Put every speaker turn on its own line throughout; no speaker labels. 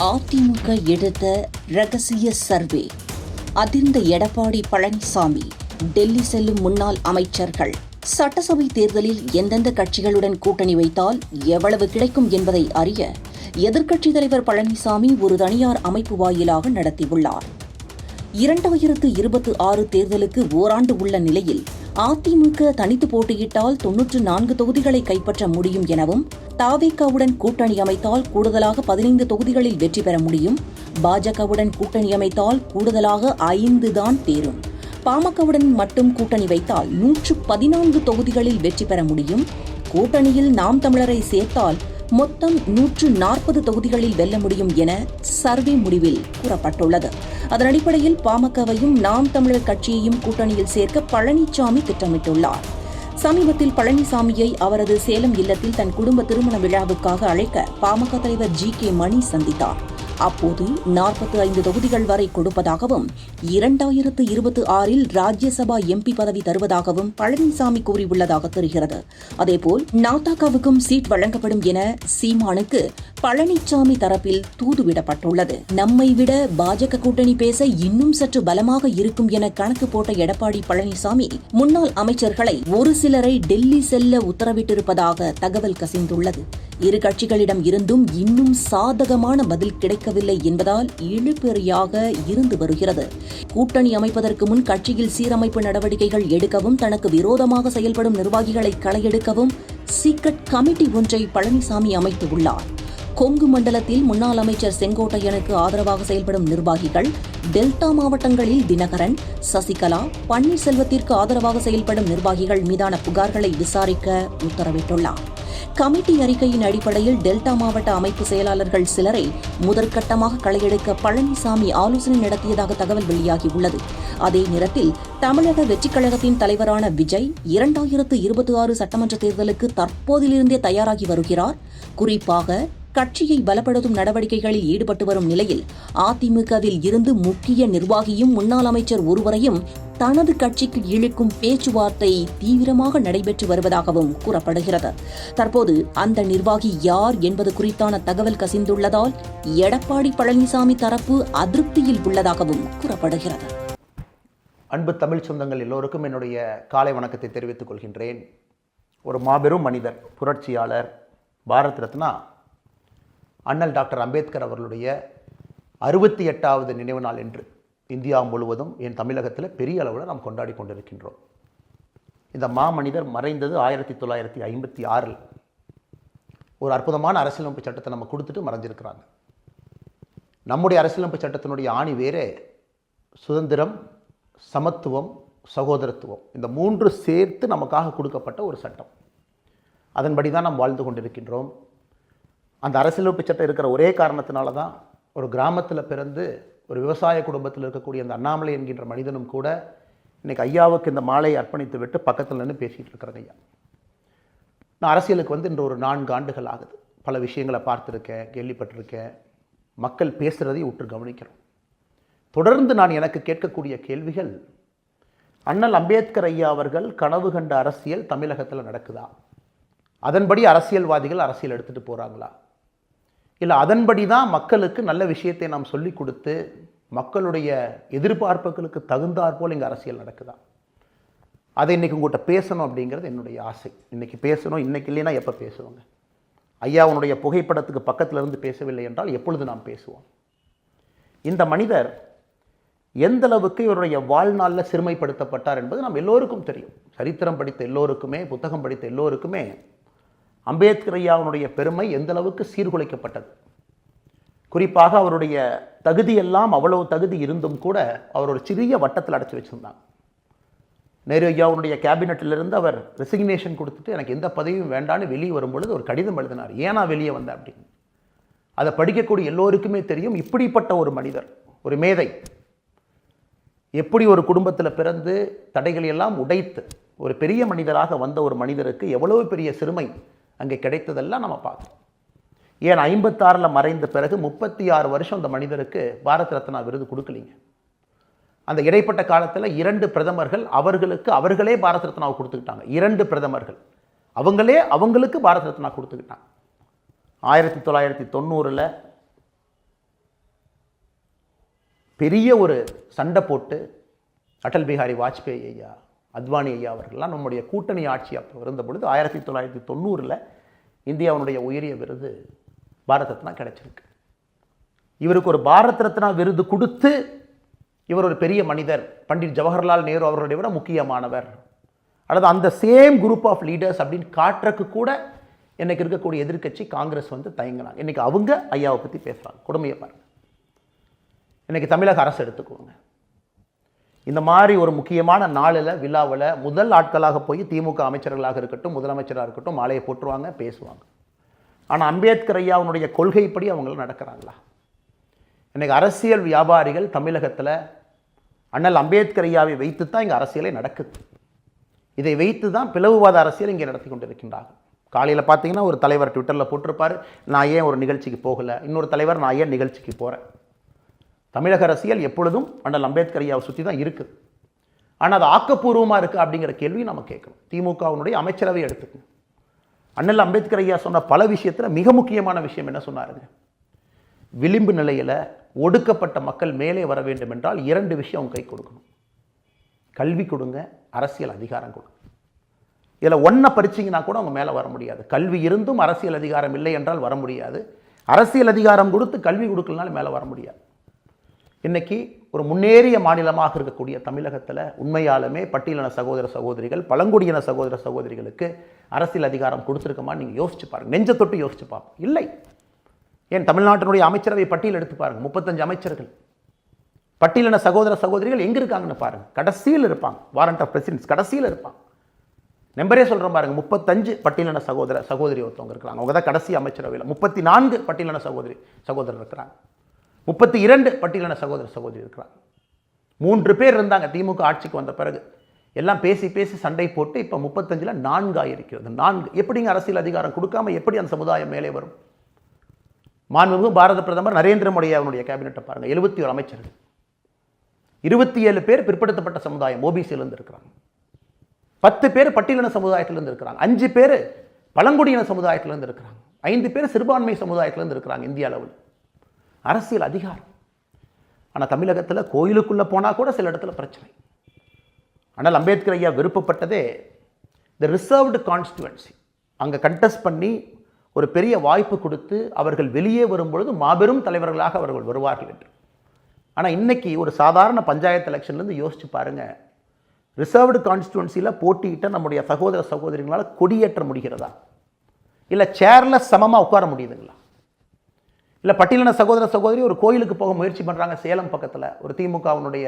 அதிமுக எடுத்த ரகசிய சர்வே. அதிர்ந்த எடப்பாடி பழனிசாமி டெல்லி செல்லும் முன்னாள் அமைச்சர்கள். சட்டசபை தேர்தலில் எந்தெந்த கட்சிகளுடன் கூட்டணி வைத்தால் எவ்வளவு கிடைக்கும் என்பதை அறிய எதிர்க்கட்சித் தலைவர் பழனிசாமி ஒரு தனியார் அமைப்பு வாயிலாக நடத்தியுள்ளார். இரண்டாயிரத்து இருபத்தி ஆறு தேர்தலுக்கு ஓராண்டு உள்ள நிலையில் அதிமுக தனித்து போட்டியிட்டால் தொன்னூற்று நான்கு தொகுதிகளை கைப்பற்ற முடியும் எனவும் தாவேகாவுடன் கூட்டணி அமைத்தால் கூடுதலாக பதினைந்து தொகுதிகளில் வெற்றி பெற முடியும். பாஜகவுடன் கூட்டணி அமைத்தால் கூடுதலாக ஐந்து தான் தேரும். பாமகவுடன் மட்டும் கூட்டணி வைத்தால் நூற்று பதினான்கு தொகுதிகளில் வெற்றி பெற முடியும். கூட்டணியில் நாம் தமிழரை சேர்த்தால் மொத்தம் நூற்று நாற்பது தொகுதிகளில் வெல்ல முடியும் என சர்வே முடிவில் கூறப்பட்டுள்ளது. அதன் அடிப்படையில் பாமகவையும் நாம் தமிழர் கட்சியையும் கூட்டணியில் சேர்க்க பழனிசாமி திட்டமிட்டுள்ளார். சமீபத்தில் பழனிசாமியை அவரது சேலம் இல்லத்தில் தன் குடும்ப திருமண விழாவுக்காக அழைக்க பாமக தலைவர் ஜி கே மணி சந்தித்தார். அப்போது நாற்பத்தி ஐந்து தொகுதிகள் வரை கொடுப்பதாகவும் இரண்டாயிரத்து இருபத்தி ஆறில் ராஜ்யசபா எம்பி பதவி தருவதாகவும் பழனிசாமி கூறியுள்ளதாக தெரிகிறது. அதேபோல் நாத்தாக்காவுக்கும் சீட் வழங்கப்படும் என சீமானுக்கு பழனிசாமி தரப்பில் தூதுவிடப்பட்டுள்ளது. நம்மை விட பாஜக கூட்டணி பேச இன்னும் சற்று பலமாக இருக்கும் என கணக்கு போட்ட எடப்பாடி பழனிசாமி முன்னாள் அமைச்சர்களை ஒரு சிலரை டெல்லி செல்ல உத்தரவிட்டிருப்பதாக தகவல் கசிந்துள்ளது. இரு கட்சிகளிடம் இருந்தும் இன்னும் சாதகமான பதில் கிடைக்கவில்லை என்பதால் இழுபெறியாக இருந்து வருகிறது. கூட்டணி அமைப்பதற்கு முன் கட்சியில் சீரமைப்பு நடவடிக்கைகள் எடுக்கவும் தனக்கு விரோதமாக செயல்படும் நிர்வாகிகளை களையெடுக்கவும் சீக்ரெட் கமிட்டி ஒன்றை பழனிசாமி அமைத்துள்ளார் கொங்கு மண்டலத்தில் முன்னாள் அமைச்சர் செங்கோட்டையனுக்கு ஆதரவாக செயல்படும் நிர்வாகிகள் டெல்டா மாவட்டங்களில் தினகரன் சசிகலா பன்னீர்செல்வத்திற்கு ஆதரவாக செயல்படும் நிர்வாகிகள் மீதான புகார்களை விசாரிக்க உத்தரவிட்டுள்ளார். கமிட்டி அறிக்கையின் அடிப்படையில் டெல்டா மாவட்ட அமைப்பு செயலாளர்கள் சிலரை முதற்கட்டமாக களையெடுக்க பழனிசாமி ஆலோசனை நடத்தியதாக தகவல் வெளியாகியுள்ளது. அதே நேரத்தில் தமிழக வெற்றிக் கழகத்தின் தலைவரான விஜய் இரண்டாயிரத்து இருபத்தி ஆறு சட்டமன்ற தேர்தலுக்கு தற்போதிலிருந்தே தயாராகி வருகிறார். குறிப்பாக கட்சியை பலப்படுத்தும் நடவடிக்கைகளில் ஈடுபட்டு வரும் நிலையில் அதிமுகவில் இருந்து முக்கிய நிர்வாகியும் முன்னாள் அமைச்சர் ஒருவரையும் தனது கட்சிக்கு இழுக்கும் பேச்சுவார்த்தை தீவிரமாக நடைபெற்று வருவதாகவும் கூறப்படுகிறது. தற்போது அந்த நிர்வாகி யார் என்பது குறித்தான தகவல் கசிந்துள்ளதால் எடப்பாடி பழனிசாமி தரப்பு அதிருப்தியில் உள்ளதாகவும் கூறப்படுகிறது.
அன்பு தமிழ் சொந்தங்கள் எல்லோருக்கும் என்னுடைய காலை வணக்கத்தை தெரிவித்துக் கொள்கின்றேன். ஒரு மாபெரும் மனிதர் புரட்சியாளர் பாரத் ரத்னா அண்ணல் டாக்டர் அம்பேத்கர் அவர்களுடைய அறுபத்தி எட்டாவது நினைவு நாள் என்று இந்தியா முழுவதும் என் தமிழகத்தில் பெரிய அளவில் நாம் கொண்டாடி கொண்டிருக்கின்றோம். இந்த மாமனிதர் மறைந்தது ஆயிரத்தி தொள்ளாயிரத்தி ஐம்பத்தி ஆறில். ஒரு அற்புதமான அரசியலமைப்பு சட்டத்தை நம்ம கொடுத்துட்டு மறைஞ்சிருக்கிறாங்க. நம்முடைய அரசியலமைப்பு சட்டத்தினுடைய ஆணி வேறே சுதந்திரம் சமத்துவம் சகோதரத்துவம். இந்த மூன்று சேர்த்து நமக்காக கொடுக்கப்பட்ட ஒரு சட்டம். அதன்படி தான் நாம் வாழ்ந்து கொண்டிருக்கின்றோம். அந்த அரசியலமைப்பு சட்டம் இருக்கிற ஒரே காரணத்தினால தான் ஒரு கிராமத்தில் பிறந்து ஒரு விவசாய குடும்பத்தில் இருக்கக்கூடிய அந்த அண்ணாமலை என்கின்ற மனிதனும் கூட இன்றைக்கி ஐயாவுக்கு இந்த மாலையை அர்ப்பணித்து விட்டு பக்கத்தில் நின்று பேசிகிட்டு இருக்கிறேங்க ஐயா. நான் அரசியலுக்கு வந்து இன்று ஒரு நான்கு ஆண்டுகள் ஆகுது. பல விஷயங்களை பார்த்துருக்கேன் கேள்விப்பட்டிருக்கேன். மக்கள் பேசுகிறதை உற்று கவனிக்கிறோம். தொடர்ந்து நான் எனக்கு கேட்கக்கூடிய கேள்விகள் அண்ணல் அம்பேத்கர் ஐயா அவர்கள் கனவு கண்ட அரசியல் தமிழகத்தில் நடக்குதா? அதன்படி அரசியல்வாதிகள் அரசியல் எடுத்துகிட்டு போகிறாங்களா இல்லை அதன்படி தான் மக்களுக்கு நல்ல விஷயத்தை நாம் சொல்லி கொடுத்து மக்களுடைய எதிர்பார்ப்புகளுக்கு தகுந்தாற் போல் இங்கே அரசியல் நடக்குதா? அதை இன்றைக்கி உங்கள்கிட்ட பேசணும் அப்படிங்கிறது என்னுடைய ஆசை. இன்றைக்கி பேசணும் இன்றைக்கி இல்லைன்னா எப்போ பேசுவாங்க? உன்னுடைய புகைப்படத்துக்கு பக்கத்தில் இருந்து பேசவில்லை என்றால் எப்பொழுது நாம் பேசுவோம்? இந்த மனிதர் எந்த அளவுக்கு இவருடைய வாழ்நாளில் சிறுமைப்படுத்தப்பட்டார் என்பது நாம் எல்லோருக்கும் தெரியும். சரித்திரம் படித்த எல்லோருக்குமே புத்தகம் படித்த எல்லோருக்குமே அம்பேத்கர் ஐயாவுடைய பெருமை எந்த அளவுக்கு சீர்குலைக்கப்பட்டது? குறிப்பாக அவருடைய தகுதியெல்லாம் அவ்வளவு தகுதி இருந்தும் கூட அவர் ஒரு சிறிய வட்டத்தில் அடைச்சி வச்சுருந்தாங்க நேரு ஐயாவுடைய கேபினட்டிலிருந்து அவர் ரெசிக்னேஷன் கொடுத்துட்டு எனக்கு எந்த பதவியும் வேண்டான்னு வெளியே வரும்பொழுது ஒரு கடிதம் எழுதினார். ஏன்னா வெளியே வந்தேன்? அப்படின்னு. அதை படிக்கக்கூடிய எல்லோருக்குமே தெரியும் இப்படிப்பட்ட ஒரு மனிதர் ஒரு மேதை. எப்படி ஒரு குடும்பத்தில் பிறந்து தடைகளை எல்லாம் உடைத்து ஒரு பெரிய மனிதராக வந்த ஒரு மனிதருக்கு எவ்வளவு பெரிய சிறுமை அங்கே கிடைத்ததெல்லாம் நம்ம பார்க்கணும். ஏன் ஐம்பத்தாறில் மறைந்த பிறகு முப்பத்தி ஆறு வருஷம் அந்த மனிதருக்கு பாரத் ரத்னா விருது கொடுக்கலீங்க. அந்த இடைப்பட்ட காலத்தில் இரண்டு பிரதமர்கள் அவர்களுக்கு அவர்களே பாரத் ரத்னாவை கொடுத்துக்கிட்டாங்க. இரண்டு பிரதமர்கள். அவங்களே அவங்களுக்கு பாரத் ரத்னா கொடுத்துக்கிட்டாங்க. ஆயிரத்தி தொள்ளாயிரத்தி தொண்ணூறில் பெரிய ஒரு சண்டை போட்டு அடல் பிஹாரி வாஜ்பேயி ஐயா அத்வானி ஐயா அவர்கள்லாம் நம்முடைய கூட்டணி ஆட்சி அப்போ இருந்த பொழுது ஆயிரத்தி தொள்ளாயிரத்தி தொண்ணூறில் இந்தியாவுடைய உயரிய விருது பாரத் ரத்னா கிடைச்சிருக்கு. இவருக்கு ஒரு பாரத் ரத்னா விருது கொடுத்து இவர் ஒரு பெரிய மனிதர். பண்டிட் ஜவஹர்லால் நேரு அவர்களுடைய விட முக்கியமானவர். அல்லது அந்த சேம் குரூப் ஆஃப் லீடர்ஸ் அப்படின்னு காட்டுறக்கு கூட இன்றைக்கி இருக்கக்கூடிய எதிர்க்கட்சி காங்கிரஸ் வந்து தயங்கினாங்க. இன்றைக்கி அவங்க ஐயாவை பற்றி பேசுகிறாங்க கொடுமையை பாருங்கள் இன்றைக்கி தமிழக அரசு எடுத்துக்கோங்க. இந்த மாதிரி ஒரு முக்கியமான நாளில் விழாவில் முதல் ஆட்களாக போய் திமுக அமைச்சர்களாக இருக்கட்டும் முதலமைச்சராக இருக்கட்டும் மாலையை போட்டுருவாங்க பேசுவாங்க. ஆனால் அம்பேத்கர் ஐயாவுடைய கொள்கைப்படி அவங்களும் நடக்கிறாங்களா? இன்றைக்கி அரசியல் வியாபாரிகள் தமிழகத்தில் அண்ணல் அம்பேத்கர் ஐயாவை வைத்து தான் இங்கே அரசியலே நடக்குது. இதை வைத்து தான் பிளவுவாத அரசியல் இங்கே நடத்தி கொண்டிருக்கின்றார்கள். காலையில் பார்த்தீங்கன்னா ஒரு தலைவர் ட்விட்டரில் போட்டிருப்பார் நான் ஏன் ஒரு நிகழ்ச்சிக்கு போகலை? இன்னொரு தலைவர் நான் ஏன் நிகழ்ச்சிக்கு போகிறேன் தமிழக அரசியல் எப்பொழுதும் அண்ணல் அம்பேத்கர் ஐயாவை சுற்றி தான் இருக்குது ஆனால் அது ஆக்கப்பூர்வமாக இருக்குது அப்படிங்கிற கேள்வி நம்ம கேட்கணும். திமுகவினுடைய அமைச்சரவை எடுத்துக்கணும். அண்ணல் அம்பேத்கர் ஐயா சொன்ன பல விஷயத்தில் மிக முக்கியமான விஷயம் என்ன சொன்னாருங்க? விளிம்பு நிலையில் ஒடுக்கப்பட்ட மக்கள் மேலே வர வேண்டும் என்றால் இரண்டு விஷயம் அவங்க கை கொடுக்கணும். கல்வி கொடுங்க அரசியல் அதிகாரம் கொடுங்க. இதில் ஒன்றை பறிச்சிங்கன்னா கூட அவங்க மேலே வர முடியாது. கல்வி இருந்தும் அரசியல் அதிகாரம் இல்லை என்றால் வர முடியாது. அரசியல் அதிகாரம் கொடுத்து கல்வி கொடுக்கலனாலும் மேலே வர முடியாது. இன்றைக்கி ஒரு முன்னேறிய மாநிலமாக இருக்கக்கூடிய தமிழகத்தில் உண்மையாலுமே பட்டியலின சகோதர சகோதரிகள் பழங்குடியின சகோதர சகோதரிகளுக்கு அரசியல் அதிகாரம் கொடுத்துருக்கமா நீங்கள் யோசிச்சு பாருங்கள் நெஞ்ச தொட்டு யோசிச்சு பார்ப்போம் இல்லை. ஏன் தமிழ்நாட்டினுடைய அமைச்சரவை பட்டியல் எடுத்து பாருங்கள் முப்பத்தஞ்சு அமைச்சர்கள். பட்டியலின சகோதர சகோதரிகள் எங்கே இருக்காங்கன்னு பாருங்க. கடைசியில் இருப்பாங்க. வாரண்ட் ஆஃப் பிரசிடென்ட்ஸ் கடைசியில் இருப்பாங்க. நம்பரே சொல்கிறோம் பாருங்கள் முப்பத்தஞ்சு பட்டியலின சகோதர சகோதரி ஒருத்தவங்க இருக்கிறாங்க. அவங்க தான் கடைசி அமைச்சரவையில் முப்பத்தி நான்கு பட்டியலின சகோதரி சகோதரர் இருக்கிறாங்க. முப்பத்தி இரண்டு பட்டியலின சகோதர சகோதரி இருக்கிறாங்க. மூன்று பேர் இருந்தாங்க திமுக ஆட்சிக்கு வந்த பிறகு. எல்லாம் பேசி பேசி சண்டை போட்டு இப்போ முப்பத்தஞ்சில் நான்காக இருக்கிறது நான்கு எப்படிங்க அரசியல் அதிகாரம் கொடுக்காம எப்படி அந்த சமுதாயம் மேலே வரும்? மாண்புமிகு பாரத பிரதமர் நரேந்திர மோடி அவனுடைய கேபினெட்டை பாருங்கள் எழுபத்தி ஒரு அமைச்சர்கள். இருபத்தி ஏழு பேர் பிற்படுத்தப்பட்ட சமுதாயம் ஓபிசியிலேருந்து இருக்கிறாங்க. பத்து பேர் பட்டியலின சமுதாயத்திலேருந்து இருக்கிறாங்க. அஞ்சு பேர் பழங்குடியின சமுதாயத்திலேருந்து இருக்கிறாங்க. ஐந்து பேர் சிறுபான்மை சமுதாயத்திலேருந்து இருக்கிறாங்க இந்திய அளவில். அரசியல் அதிகாரம். ஆனால் தமிழகத்தில் கோயிலுக்குள்ளே போனால் கூட சில இடத்துல பிரச்சனை. ஆனால் அம்பேத்கர் ஐயா விருப்பப்பட்டதே த ரிசர்வ்டு கான்ஸ்டுவன்சி அங்கே கண்டெஸ்ட் பண்ணி ஒரு பெரிய வாய்ப்பு கொடுத்து அவர்கள் வெளியே வரும்பொழுது மாபெரும் தலைவர்களாக அவர்கள் வருவார்கள் என்று. ஆனால் இன்னைக்கு ஒரு சாதாரண பஞ்சாயத்து எலெக்ஷன்லேருந்து யோசிச்சு பாருங்கள் ரிசர்வ்டு கான்ஸ்டுவன்சியில் போட்டியிட்ட நம்முடைய சகோதர சகோதரிகளால் கொடியேற்ற முடிகிறதா? இல்லை சேரில் சமமாக உட்கார முடியுதுங்களா? இல்லை பட்டியலின சகோதர சகோதரி ஒரு கோயிலுக்கு போக முயற்சி பண்ணுறாங்க சேலம் பக்கத்தில் ஒரு திமுகவினுடைய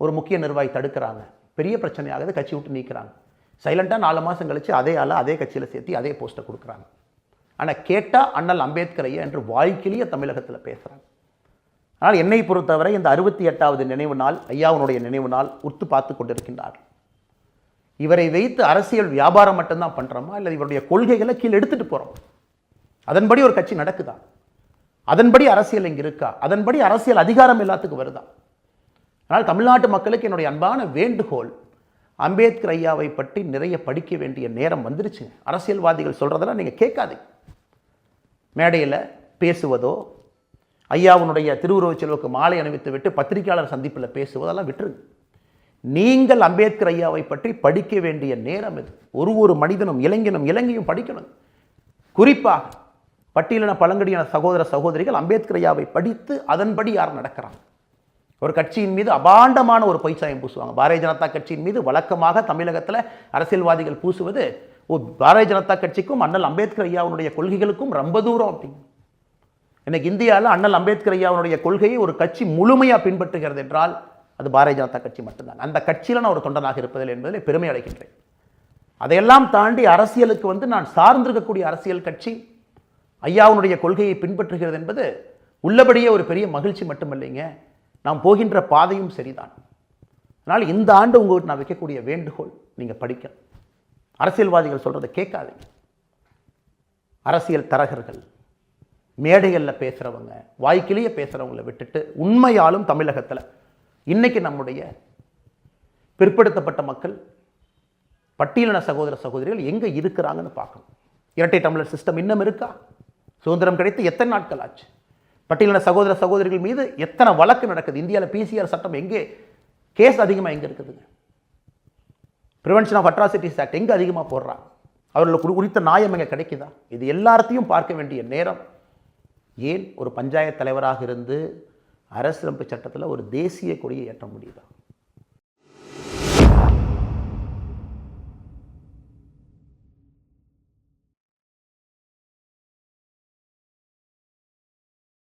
ஒரு முக்கிய நிர்வாகி தடுக்கிறாங்க. பெரிய பிரச்சனையாகுது கட்சி விட்டு நீக்கிறாங்க. சைலண்ட்டாக நாலு மாதம் கழித்து அதே ஆளை அதே கட்சியில் சேர்த்து அதே போஸ்ட்டை கொடுக்குறாங்க. ஆனால் கேட்டால் அண்ணல் அம்பேத்கர் ஐயா என்று வாழ்க்கையிலேயே தமிழகத்தில் பேசுகிறாங்க ஆனால் என்னை பொறுத்தவரை இந்த அறுபத்தி எட்டாவது நினைவு நாள் ஐயாவுனுடைய நினைவு நாள் உத்து பார்த்து கொண்டிருக்கின்றார். இவரை வைத்து அரசியல் வியாபாரம் மட்டும்தான் பண்ணுறோமா இல்லை இவருடைய கொள்கைகளை கீழே எடுத்துகிட்டு போகிறோம் அதன்படி ஒரு கட்சி நடக்குதா? அதன்படி அரசியல் இங்கே இருக்கா? அதன்படி அரசியல் அதிகாரம் எல்லாத்துக்கும் வருதா? ஆனால் தமிழ்நாட்டு மக்களுக்கு என்னுடைய அன்பான வேண்டுகோள் அம்பேத்கர் ஐயாவை பற்றி நிறைய படிக்க வேண்டிய நேரம் வந்துருச்சு. அரசியல்வாதிகள் சொல்கிறதெல்லாம் நீங்கள் கேட்காதீங்க. மேடையில் பேசுவதோ ஐயாவுனுடைய திருவுருவச் செல்வக்கு மாலை அணிவித்து விட்டு பத்திரிகையாளர் சந்திப்பில் பேசுவதெல்லாம் விட்டுருங்க. நீங்கள் அம்பேத்கர் ஐயாவை பற்றி படிக்க வேண்டிய நேரம் இது ஒரு ஒரு மனிதனும் இளைஞனும் இலங்கையும் படிக்கணும். குறிப்பாக பட்டியலின பழங்குடியின சகோதர சகோதரிகள் அம்பேத்கர் ஐயாவை படித்து அதன்படி யார் நடக்கிறாங்க? ஒரு கட்சியின் மீது அபாண்டமான ஒரு பொய்ச்சாயம் பூசுவாங்க. பாரதிய ஜனதா கட்சியின் மீது வழக்கமாக தமிழகத்தில் அரசியல்வாதிகள் பூசுவது ஓ பாரதிய ஜனதா கட்சிக்கும் அண்ணல் அம்பேத்கர் ஐயாவுடைய கொள்கைகளுக்கும் ரொம்ப தூரம் அப்படிங்க. இன்னைக்கு இந்தியாவில் அண்ணல் அம்பேத்கர் ஐயாவுடைய கொள்கையை ஒரு கட்சி முழுமையாக பின்பற்றுகிறது என்றால் அது பாரதிய ஜனதா கட்சி மட்டும்தான். அந்த கட்சியில் நான் ஒரு தொண்டனாக இருப்பதில் என்பதில் பெருமை அடைகின்றேன். அதையெல்லாம் தாண்டி அரசியலுக்கு வந்து நான் சார்ந்திருக்கக்கூடிய அரசியல் கட்சி ஐயாவுடைய கொள்கையை பின்பற்றுகிறது என்பது உள்ளபடியே ஒரு பெரிய மகிழ்ச்சி மட்டுமில்லைங்க. நாம் போகின்ற பாதையும் சரிதான். அதனால் இந்த ஆண்டு உங்கள்கிட்ட நான் வைக்கக்கூடிய வேண்டுகோள் நீங்கள் படிக்கணும். அரசியல்வாதிகள் சொல்கிறத கேட்காதீங்க. அரசியல் தரகர்கள் மேடைகளில் பேசுகிறவங்க வாய்க்கிலேயே பேசுகிறவங்கள விட்டுட்டு உண்மையாலும் தமிழகத்தில் இன்றைக்கி நம்முடைய பிற்படுத்தப்பட்ட மக்கள் பட்டியலின சகோதர சகோதரிகள் எங்கே இருக்கிறாங்கன்னு பார்க்கணும். இரட்டை டம்ளர் சிஸ்டம் இன்னும் இருக்கா? சுதந்திரம் கிடைத்து எத்தனை நாட்கள் ஆச்சு? பட்டியலின சகோதர சகோதரிகள் மீது எத்தனை வழக்கு நடக்குது? இந்தியாவில் பிசிஆர் சட்டம் எங்கே? கேஸ் அதிகமாக எங்கே இருக்குதுங்க? ப்ரிவென்ஷன் ஆஃப் அட்ராசிட்டிஸ் ஆக்ட் எங்கே அதிகமாக போடுறாங்க அவர்களுக்கு குறி- குறித்த நியாயம் எங்கே கிடைக்குதா? இது எல்லாத்தையும் பார்க்க வேண்டிய நேரம். ஏன் ஒரு பஞ்சாயத்து தலைவராக இருந்து அரசியலமைப்பு சட்டத்தில் ஒரு தேசிய கொடியை ஏற்ற முடியுதா?